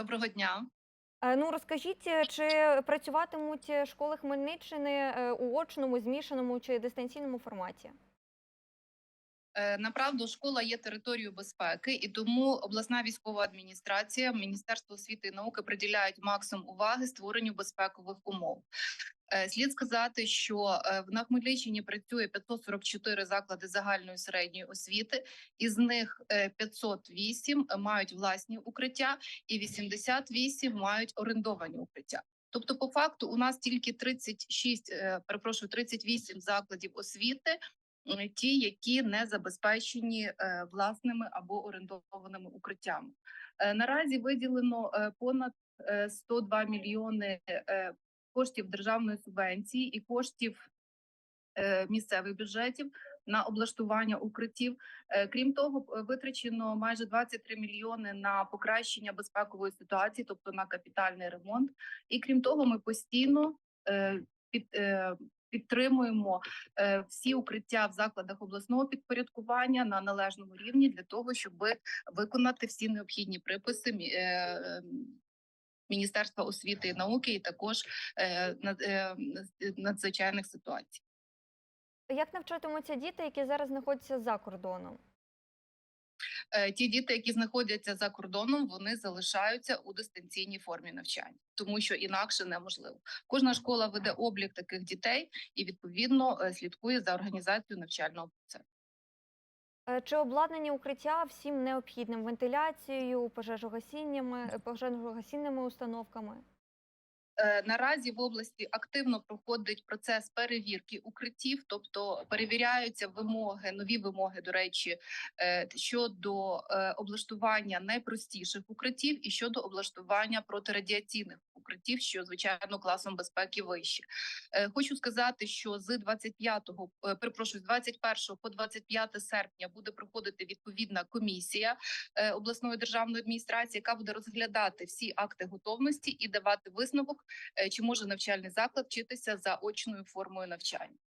Доброго дня. Е, Ну розкажіть, е, чи працюватимуть е, школи Хмельниччини у очному, змішаному чи дистанційному форматі? Направду, школа є територією безпеки, і тому обласна військова адміністрація, Міністерство освіти і науки приділяють максимум уваги створенню безпекових умов. Е, Слід сказати, що е, на Хмельниччині працює 544 заклади загальної середньої освіти, із них е, 508 мають власні укриття, і 88 мають орендовані укриття. Тобто, по факту, у нас тільки 36, е, перепрошую, 38 закладів освіти, ті, які не забезпечені е, власними або орендованими укриттями. Е, Наразі виділено е, понад е, 102 мільйони е, коштів державної субвенції і коштів е, місцевих бюджетів на облаштування укриттів. Е, Крім того, витрачено майже 23 мільйони на покращення безпекової ситуації, тобто на капітальний ремонт. І крім того, ми постійно е, під, е, підтримуємо е, всі укриття в закладах обласного підпорядкування на належному рівні для того, щоб виконати всі необхідні приписи. е, Міністерства освіти і науки, і також е, е, надзвичайних ситуацій. Як навчатимуться діти, які зараз знаходяться за кордоном? Е, Ті діти, які знаходяться за кордоном, вони залишаються у дистанційній формі навчання, тому що інакше неможливо. Кожна школа веде облік таких дітей і відповідно слідкує за організацією навчального процесу. Е, Чи обладнані укриття всім необхідним вентиляцією, пожежогасіннями, е, пожежогасінними установками? Е, Наразі в області активно проходить процес перевірки укриттів, тобто перевіряються вимоги, нові вимоги, до речі, щодо облаштування найпростіших укриттів і щодо облаштування протирадіаційних укриттів, що звичайно класом безпеки вище. Е, Хочу сказати, що з 25-го, перепрошую, з 21 по 25 серпня буде проходити відповідна комісія е, обласної державної адміністрації, яка буде розглядати всі акти готовності і давати висновок, е, чи може навчальний заклад вчитися за очною формою навчання.